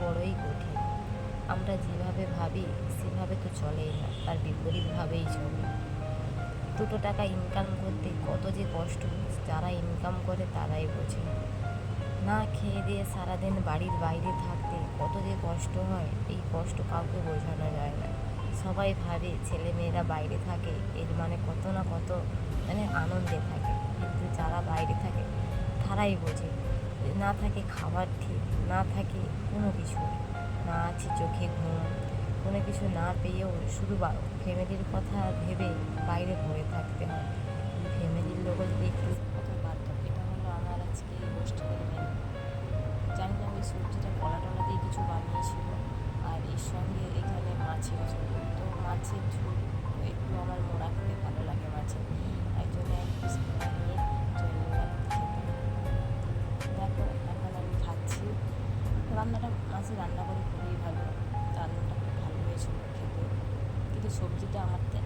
বড়ই কঠিন। আমরা যেভাবে ভাবি, সেভাবে তো চলেই না তার বিপরীতভাবেই চলে। দুটো টাকা ইনকাম করতে কত যে কষ্ট, যারা ইনকাম করে তারাই বোঝে। না খেয়ে দিয়ে সারাদিন বাড়ির বাইরে থাকতে কত যে কষ্ট হয়, এই কষ্ট কাউকে বোঝানো যায় না। সবাই ভাবে ছেলে মেয়েরা বাইরে থাকে, এর মানে কত না কত মানে আনন্দে থাকে। কিন্তু যারা বাইরে থাকে, তারাই বোঝে। না থাকে খাবার ঠিক, না থাকে কোনো কিছু। না আছে চোখে ঘুম, কোনো কিছু না পেয়েও শুধু ফ্যামিলির কথা ভেবে বাইরে পড়ে থাকতে হয়। ফ্যামিলির লোকও যদি একটু কথা বাধ্য এটা হলো আমার আজকে এই মেনু জানি না ওই সবজিটা কলা টলা দিয়ে কিছু বানিয়েছিল আর এর সঙ্গে এখানে মাছের ঝোল। তো মাছের ঝোল রান্নাটা মাছে রান্না করে খুবই ভালো। রান্নাটা খুব ভালো হয়েছিল খেতে। কিন্তু সবজিটা আমার তো